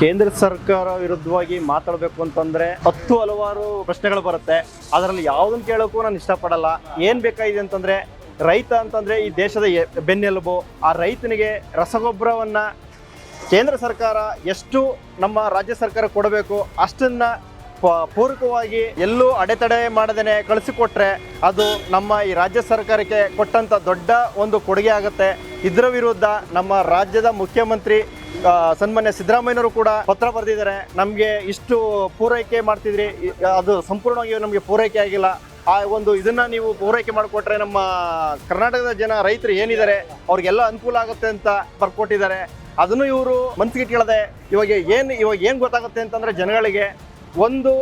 ಕೇಂದ್ರ ಸರ್ಕಾರ ವಿರುದ್ಧವಾಗಿ ಮಾತಾಡಬೇಕು ಅಂತಂದ್ರೆ ಹತ್ತು ಹಲವಾರು ಪ್ರಶ್ನೆಗಳು ಬರುತ್ತೆ. ಅದರಲ್ಲಿ ಯಾವುದನ್ನು ಕೇಳೋಕ್ಕೂ ನಾನು ಇಷ್ಟಪಡಲ್ಲ. ಏನ್ ಬೇಕಾಗಿದೆ ಅಂತಂದ್ರೆ ರೈತ ಅಂತಂದ್ರೆ ಈ ದೇಶದ ಬೆನ್ನೆಲುಬು. ಆ ರೈತನಿಗೆ ರಸಗೊಬ್ಬರವನ್ನ ಕೇಂದ್ರ ಸರ್ಕಾರ ಎಷ್ಟು ನಮ್ಮ ರಾಜ್ಯ ಸರ್ಕಾರ ಕೊಡಬೇಕು, ಅಷ್ಟನ್ನ ಪೂರಕವಾಗಿ ಎಲ್ಲೂ ಅಡೆತಡೆ ಮಾಡದೇನೆ ಕಳಿಸಿಕೊಟ್ರೆ ಅದು ನಮ್ಮ ಈ ರಾಜ್ಯ ಸರ್ಕಾರಕ್ಕೆ ಕೊಟ್ಟಂತ ದೊಡ್ಡ ಒಂದು ಕೊಡುಗೆ ಆಗುತ್ತೆ. ಇದರ ವಿರುದ್ಧ ನಮ್ಮ ರಾಜ್ಯದ ಮುಖ್ಯಮಂತ್ರಿ ಸನ್ಮಾನ್ಯ ಸಿದ್ದರಾಮಯ್ಯನವರು ಕೂಡ ಪತ್ರ ಬರೆದಿದ್ದಾರೆ. ನಮಗೆ ಇಷ್ಟು ಪೂರೈಕೆ ಮಾಡ್ತಿದ್ರಿ. ಅದು ಸಂಪೂರ್ಣವಾಗಿ ನಮಗೆ ಪೂರೈಕೆ ಆಗಿಲ್ಲ. ಆ ಒಂದು ಇದನ್ನ ನೀವು ಪೂರೈಕೆ ಮಾಡಿಕೊಟ್ರೆ ನಮ್ಮ ಕರ್ನಾಟಕದ ಜನ, ರೈತರು ಏನಿದ್ದಾರೆ, ಅವ್ರಿಗೆಲ್ಲ ಅನುಕೂಲ ಆಗುತ್ತೆ ಅಂತ ಬರ್ಕೊಟ್ಟಿದ್ದಾರೆ. ಅದನ್ನು ಇವರು ಮನ್ಸಿಗೆ ಇಟ್ಕೊಳ್ಳದೆ ಇವಾಗ ಏನು ಇವಾಗ ಏನು ಗೊತ್ತಾಗುತ್ತೆ ಅಂತಂದರೆ ಜನಗಳಿಗೆ ಒಂದು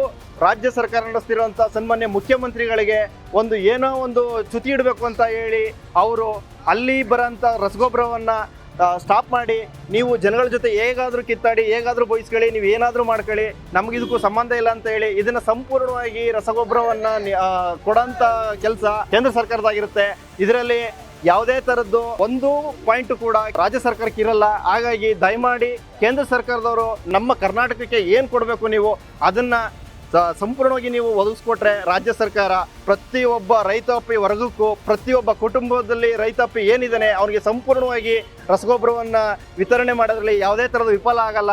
ರಾಜ್ಯ ಸರ್ಕಾರ ನಡೆಸ್ತಿರುವಂಥ ಸನ್ಮಾನ್ಯ ಮುಖ್ಯಮಂತ್ರಿಗಳಿಗೆ ಒಂದು ಏನೋ ಒಂದು ಚ್ಯುತಿ ಇಡಬೇಕು ಅಂತ ಹೇಳಿ ಅವರು ಅಲ್ಲಿ ಬರೋಂಥ ರಸಗೊಬ್ಬರವನ್ನ ಸ್ಟಾಪ್ ಮಾಡಿ, ನೀವು ಜನಗಳ ಜೊತೆ ಹೇಗಾದರೂ ಕಿತ್ತಾಡಿ, ಹೇಗಾದರೂ ಬಯಸ್ಕೊಳ್ಳಿ ನೀವು ಏನಾದರೂ ಮಾಡ್ಕೊಳ್ಳಿ, ನಮ್ಗೆ ಇದಕ್ಕೂ ಸಂಬಂಧ ಇಲ್ಲ ಅಂತ ಹೇಳಿ ಇದನ್ನ ಸಂಪೂರ್ಣವಾಗಿ ರಸಗೊಬ್ಬರವನ್ನ ಕೊಡಂತ ಕೆಲಸ ಕೇಂದ್ರ ಸರ್ಕಾರದಾಗಿರುತ್ತೆ ಇದರಲ್ಲಿ ಯಾವುದೇ ತರದ್ದು ಒಂದು ಪಾಯಿಂಟ್ ಕೂಡ ರಾಜ್ಯ ಸರ್ಕಾರಕ್ಕೆ ಇರಲ್ಲ. ಹಾಗಾಗಿ ದಯಮಾಡಿ ಕೇಂದ್ರ ಸರ್ಕಾರದವರು ನಮ್ಮ ಕರ್ನಾಟಕಕ್ಕೆ ಏನು ಕೊಡಬೇಕು ನೀವು, ಅದನ್ನ ಸಂಪೂರ್ಣವಾಗಿ ನೀವು ಒದಗಿಸ್ಕೊಟ್ರೆ ರಾಜ್ಯ ಸರ್ಕಾರ ಪ್ರತಿಯೊಬ್ಬ ರೈತಾಪಿ ವರ್ಗಕ್ಕೂ, ಪ್ರತಿಯೊಬ್ಬ ಕುಟುಂಬದಲ್ಲಿ ರೈತಾಪಿ ಏನಿದ್ದಾನೆ, ಅವನಿಗೆ ಸಂಪೂರ್ಣವಾಗಿ ರಸಗೊಬ್ಬರವನ್ನು ವಿತರಣೆ ಮಾಡೋದ್ರಲ್ಲಿ ಯಾವುದೇ ಥರದ ವಿಫಲ ಆಗಲ್ಲ.